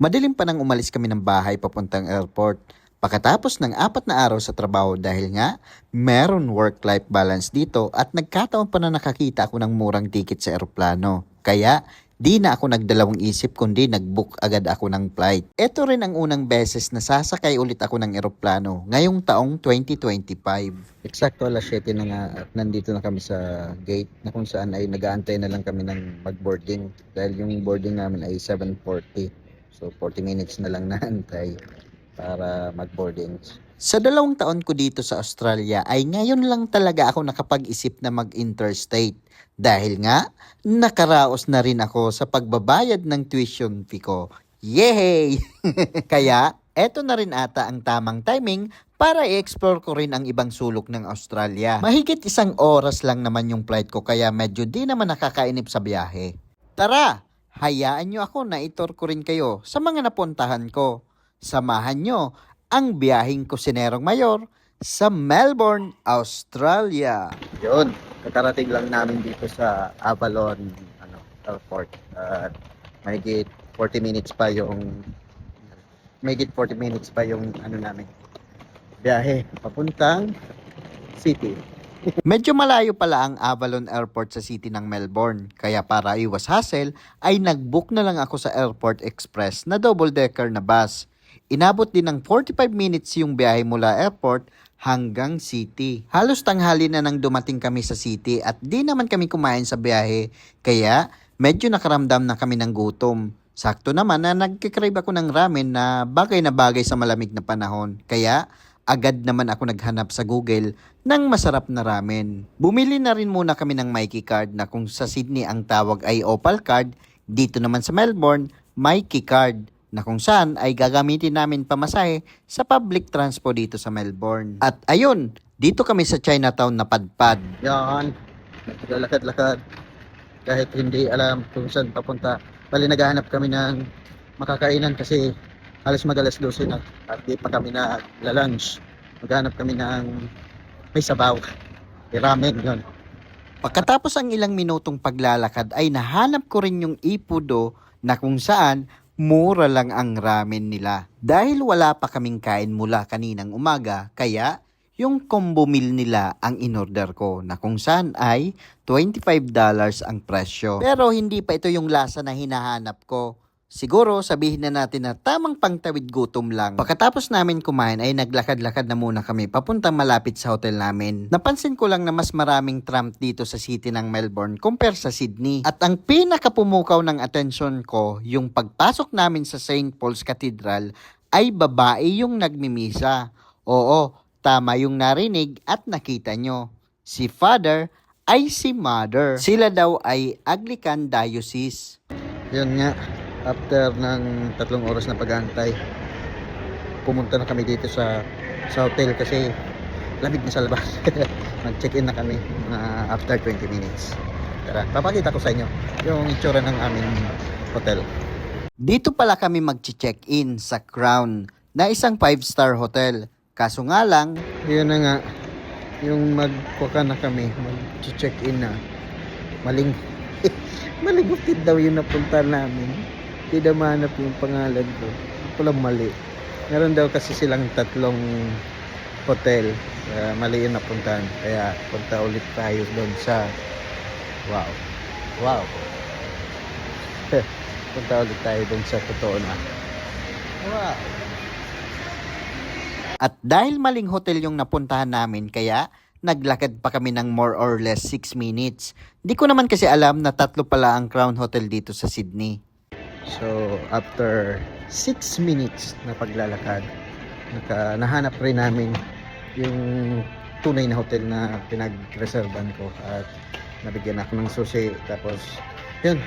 Madilim pa nang umalis kami ng bahay papuntang airport. Pagkatapos ng apat na araw sa trabaho dahil nga meron work-life balance dito at nagkataon pa na nakakita ako ng murang ticket sa eroplano. Kaya di na ako nagdalawang isip kundi nag-book agad ako ng flight. Ito rin ang unang beses na sasakay ulit ako ng eroplano ngayong taong 2025. Eksakto alas 7 na nga at nandito na kami sa gate na kung saan ay nag-aantay na lang kami ng mag-boarding dahil yung boarding namin ay 7.40. So 40 minutes na lang naantay para mag-boarding. Sa dalawang taon ko dito sa Australia ay ngayon lang talaga ako nakapag-isip na mag-interstate. Dahil nga, nakaraos na rin ako sa pagbabayad ng tuition fee ko. Yay! Kaya, eto na rin ata ang tamang timing para i-explore ko rin ang ibang sulok ng Australia. Mahigit isang oras lang naman yung flight ko kaya medyo di naman nakakainip sa biyahe. Tara, hayaan nyo ako na itor ko rin kayo sa mga napuntahan ko. Samahan nyo ang biyahing kusinerong mayor sa Melbourne, Australia. Yun, kakarating lang namin dito sa Avalon ano, Airport. At mahigit 40 minutes pa yung mahigit 40 minutes pa yung ano namin biyahe papuntang city. Medyo malayo pala ang Avalon Airport sa city ng Melbourne. Kaya para iwas hassle, ay nag-book na lang ako sa Airport Express na double-decker na bus. Inabot din ng 45 minutes yung biyahe mula airport hanggang city. Halos tanghali na nang dumating kami sa city at di naman kami kumain sa biyahe. Kaya medyo nakaramdam na kami ng gutom. Sakto naman na nagkikrave ako ng ramen na bagay na bagay sa malamig na panahon. Kaya agad naman ako naghanap sa Google ng masarap na ramen. Bumili na rin muna kami ng Mikey card na kung sa Sydney ang tawag ay Opal card, dito naman sa Melbourne, Mikey card na kung saan ay gagamitin namin pamasahe sa public transport dito sa Melbourne. At ayun, dito kami sa Chinatown na padpad. Yan, naglalakad-lakad kahit hindi alam kung saan papunta. Bali naghahanap kami ng makakainan kasi alas magalas 12 na at di pa kami na lunch. Maghanap kami ng may sabaw. May ramen yun. Pagkatapos ang ilang minutong paglalakad ay nahanap ko rin yung ipudo na kung saan mura lang ang ramen nila. Dahil wala pa kaming kain mula kaninang umaga, kaya yung combo meal nila ang inorder ko na kung saan ay $25 ang presyo. Pero hindi pa ito yung lasa na hinahanap ko. Siguro sabihin na natin na tamang pangtawid gutom lang. Pagkatapos namin kumain ay naglakad-lakad na muna kami papuntang malapit sa hotel namin. Napansin ko lang na mas maraming tram dito sa city ng Melbourne compare sa Sydney. At ang pinakapumukaw ng atensyon ko, yung pagpasok namin sa St. Paul's Cathedral ay babae yung nagmimisa. Oo, tama yung narinig at nakita nyo. Si Father ay si Mother. Sila daw ay Anglican Diocese. Yun nga, after ng tatlong oras na pag-aantay, pumunta na kami dito sa sa hotel kasi lamig na sa labas. Nag-check-in na kami na after 20 minutes. Tara, papakita ko sa inyo yung itsura ng aming hotel. Dito pala kami mag-check-in sa Crown na isang 5-star hotel. Kaso nga lang, yun na nga, yung magkuka na kami, mag-check-in na. Maling, malingutid daw yung napunta namin. Hindi daw mahanap yung pangalan ko. Walang mali. Meron daw kasi silang tatlong hotel. Uh, mali yung napuntahan. Kaya punta ulit tayo doon sa wow. Wow. punta ulit tayo doon sa totoo na. Wow. At dahil maling hotel yung napuntahan namin, kaya naglakad pa kami ng more or less 6 minutes. Di ko naman kasi alam na tatlo pala ang Crown Hotel dito sa Sydney. So, after 6 minutes na paglalakad, naka, nahanap rin namin yung tunay na hotel na pinag-reservan ko at nabigyan ako ng susi. Tapos, yun,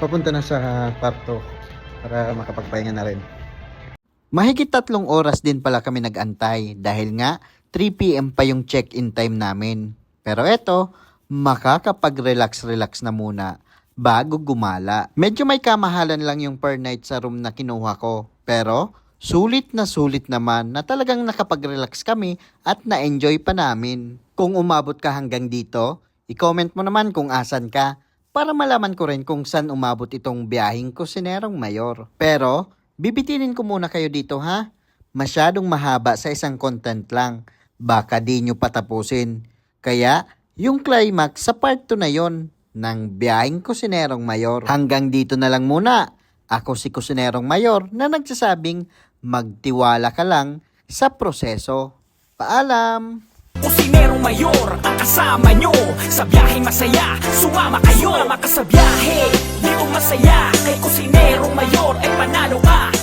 papunta na sa kwarto para makapagpahinga na rin. Mahigit tatlong oras din pala kami nagantay dahil nga 3pm pa yung check-in time namin. Pero eto, makakapag-relax-relax na muna bago gumala. Medyo may kamahalan lang yung per night sa room na kinuha ko. Pero sulit na sulit naman na talagang nakapag-relax kami at na-enjoy pa namin. Kung umabot ka hanggang dito, i-comment mo naman kung asan ka para malaman ko rin kung saan umabot itong biyahing kusinerong mayor. Pero bibitinin ko muna kayo dito ha. Masyadong mahaba sa isang content lang. Baka di nyo patapusin. Kaya, yung climax sa part 2 na yon ng biyaheng kusinerong mayor. Hanggang dito na lang muna. Ako si kusinerong mayor na nagsasabing magtiwala ka lang sa proseso. Paalam! Kusinerong mayor ang kasama nyo Sa biyaheng masaya, sumama kayo Sumama ka sa biyahe, di masaya Kay kusinerong mayor ay panalo ka